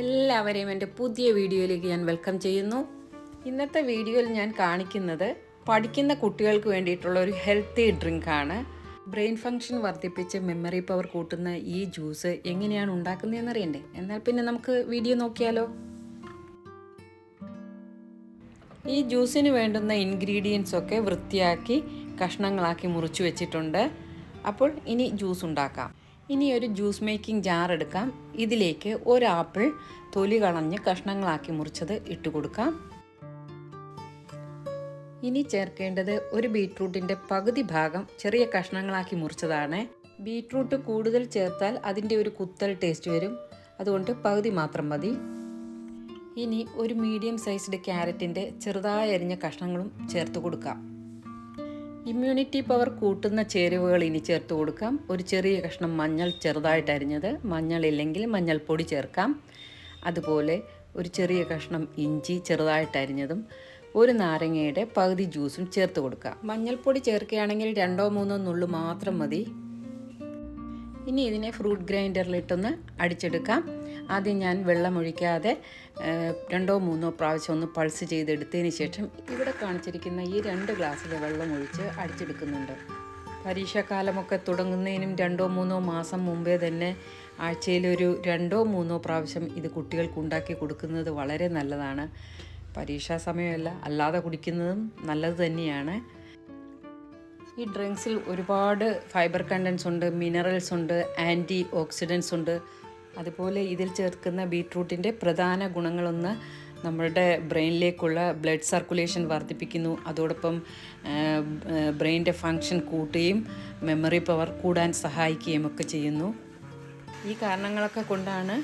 എല്ലാവരെയും എന്റെ പുതിയ വീഡിയോയിലേക്ക് ഞാൻ വെൽക്കം ചെയ്യുന്നു. ഇന്നത്തെ വീഡിയോയിൽ ഞാൻ കാണിക്കുന്നത് പഠിക്കുന്ന കുട്ടികൾക്ക് വേണ്ടിയിട്ടുള്ള ഒരു ഹെൽത്തി ഡ്രിങ്ക് ആണ്. ബ്രെയിൻ ഫങ്ഷൻ വർദ്ധിപ്പിച്ച് മെമ്മറി പവർ കൂട്ടുന്ന ഈ ജ്യൂസ് എങ്ങനെയാണ് ഉണ്ടാക്കുന്നതെന്ന് അറിയണ്ടേ എന്നാൽ പിന്നെ നമുക്ക് വീഡിയോ നോക്കിയാലോ? ഈ ജ്യൂസിന് വേണ്ടുന്ന ഇൻഗ്രീഡിയൻസ് ഒക്കെ വൃത്തിയാക്കി കഷ്ണങ്ങളാക്കി മുറിച്ചു വെച്ചിട്ടുണ്ട്. അപ്പോൾ ഇനി ജ്യൂസ് ഉണ്ടാക്കാം. ഇനി ഒരു ജ്യൂസ് മേക്കിംഗ് ജാർ എടുക്കാം. ഇതിലേക്ക് ഒരു ആപ്പിൾ തൊലി കളഞ്ഞ് കഷ്ണങ്ങളാക്കി മുറിച്ചത് ഇട്ട് കൊടുക്കാം. ഇനി ചേർക്കേണ്ടത് ഒരു ബീട്രൂട്ടിന്റെ പകുതി ഭാഗം ചെറിയ കഷ്ണങ്ങളാക്കി മുറിച്ചതാണ്. ബീട്രൂട്ട് കൂടുതൽ ചേർത്താൽ അതിന്റെ ഒരു കുത്തൽ ടേസ്റ്റ് വരും. അതുകൊണ്ട് പകുതി മാത്രം മതി. ഇനി ഒരു മീഡിയം സൈസ്ഡ് ക്യാരറ്റിന്റെ ചെറുതായി അരിഞ്ഞ കഷ്ണങ്ങളും ചേർത്ത് കൊടുക്കാം. ഇമ്മ്യൂണിറ്റി പവർ കൂട്ടുന്ന ചേരുവകൾ ഇനി ചേർത്ത് കൊടുക്കാം. ഒരു ചെറിയ കഷ്ണം മഞ്ഞൾ ചെറുതായിട്ട് അരിഞ്ഞത്. മഞ്ഞൾ ഇല്ലെങ്കിൽ മഞ്ഞൾപ്പൊടി ചേർക്കാം. അതുപോലെ ഒരു ചെറിയ കഷ്ണം ഇഞ്ചി ചെറുതായിട്ട് അരിഞ്ഞതും ഒരു നാരങ്ങയുടെ പകുതി ജ്യൂസും ചേർത്ത് കൊടുക്കാം. മഞ്ഞൾപ്പൊടി ചേർക്കുകയാണെങ്കിൽ രണ്ടോ മൂന്നോ നുള്ളു മാത്രം മതി. ഇനി ഇതിനെ ഫ്രൂട്ട് ഗ്രൈൻഡറിലിട്ടൊന്ന് അടിച്ചെടുക്കാം. ആദ്യം ഞാൻ വെള്ളമൊഴിക്കാതെ രണ്ടോ മൂന്നോ പ്രാവശ്യം ഒന്ന് പൾസ് ചെയ്തെടുത്തതിന് ശേഷം ഇവിടെ കാണിച്ചിരിക്കുന്ന ഈ രണ്ട് ഗ്ലാസ്സിലെ വെള്ളം ഒഴിച്ച് അടിച്ചെടുക്കുന്നുണ്ട്. പരീക്ഷാക്കാലമൊക്കെ തുടങ്ങുന്നതിനും രണ്ടോ മൂന്നോ മാസം മുമ്പേ തന്നെ ആഴ്ചയിലൊരു രണ്ടോ മൂന്നോ പ്രാവശ്യം ഇത് കുട്ടികൾക്ക് ഉണ്ടാക്കി കൊടുക്കുന്നത് വളരെ നല്ലതാണ്. പരീക്ഷാ സമയമല്ല അല്ലാതെ കുടിക്കുന്നതും നല്ലത് തന്നെയാണ്. ഈ ഡ്രിങ്ക്സിൽ ഒരുപാട് ഫൈബർ കണ്ടൻസ് ഉണ്ട് മിനറൽസ് ഉണ്ട് ആന്റി ഓക്സിഡൻസ് ഉണ്ട്. അതുപോലെ ഇതിൽ ചേർക്കുന്ന ബീട്രൂട്ടിന്റെ പ്രധാന ഗുണങ്ങളൊന്ന് നമ്മുടെ ബ്രെയിനിലേക്കുള്ള ബ്ലഡ് സർക്കുലേഷൻ വർദ്ധിപ്പിക്കുന്നു. അതോടൊപ്പം ബ്രെയിനിന്റെ ഫങ്ഷൻ കൂട്ടുകയും മെമ്മറി പവർ കൂടാൻ സഹായിക്കുകയും ഒക്കെ ചെയ്യുന്നു. ഈ കാരണങ്ങളൊക്കെ കൊണ്ടാണ്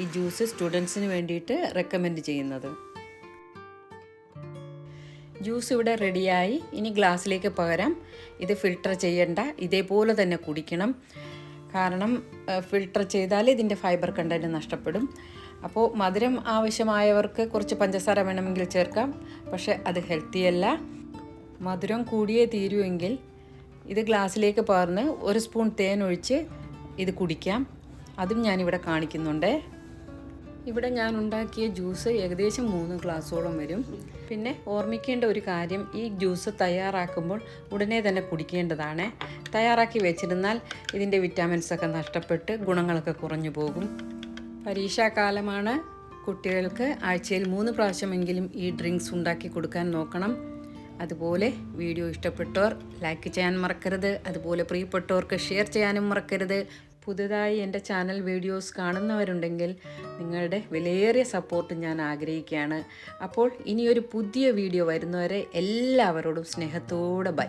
ഈ ജ്യൂസ് സ്റ്റുഡൻസിന് വേണ്ടിയിട്ട് റെക്കമെൻഡ് ചെയ്യുന്നത്. ജ്യൂസ് ഇവിടെ റെഡിയായി. ഇനി ഗ്ലാസ്സിലേക്ക് പകരാം ഇത് ഫിൽട്ടർ ചെയ്യണ്ട. ഇതേപോലെ തന്നെ കുടിക്കണം. കാരണം ഫിൽട്ടർ ചെയ്താൽ ഇതിന്റെ ഫൈബർ കണ്ടന്റ് നഷ്ടപ്പെടും. അപ്പോൾ മധുരം ആവശ്യമായവർക്ക് കുറച്ച് പഞ്ചസാര വേണമെങ്കിൽ ചേർക്കാം. പക്ഷേ അത് ഹെൽത്തി അല്ല. മധുരം കൂടിയേ തീരുമെങ്കിൽ ഇത് ഗ്ലാസ്സിലേക്ക് പകർന്ന് ഒരു സ്പൂൺ തേൻ ഒഴിച്ച് ഇത് കുടിക്കാം. അതും ഞാനിവിടെ കാണിക്കുന്നുണ്ട്. ഇവിടെ ഞാൻ ഉണ്ടാക്കിയ ജ്യൂസ് ഏകദേശം മൂന്ന് ഗ്ലാസ്സോളം വരും. പിന്നെ ഓർമ്മിക്കേണ്ട ഒരു കാര്യം ഈ ജ്യൂസ് തയ്യാറാക്കുമ്പോൾ ഉടനെ തന്നെ കുടിക്കേണ്ടതാണ്. തയ്യാറാക്കി വെച്ചിരുന്നാൽ ഇതിന്റെ വിറ്റാമിൻസൊക്കെ നഷ്ടപ്പെട്ട് ഗുണങ്ങളൊക്കെ കുറഞ്ഞു പോകും. പരീക്ഷാകാലമാണ് കുട്ടികൾക്ക് ആഴ്ചയിൽ മൂന്ന് പ്രാവശ്യമെങ്കിലും ഈ ഡ്രിങ്ക്സ് ഉണ്ടാക്കി കൊടുക്കാൻ നോക്കണം. അതുപോലെ വീഡിയോ ഇഷ്ടപ്പെട്ടവർ ലൈക്ക് ചെയ്യാൻ മറക്കരുത്. അതുപോലെ പ്രിയപ്പെട്ടവർക്ക് ഷെയർ ചെയ്യാനും മറക്കരുത്. പുതുതായി എന്റെ ചാനൽ വീഡിയോസ് കാണുന്നവരുണ്ടെങ്കിൽ നിങ്ങളുടെ വിലയേറിയ സപ്പോർട്ട് ഞാൻ ആഗ്രഹിക്കുകയാണ്. അപ്പോൾ ഇനിയൊരു പുതിയ വീഡിയോ വരുന്നവരെ എല്ലാവരോടും സ്നേഹത്തോടെ ബൈ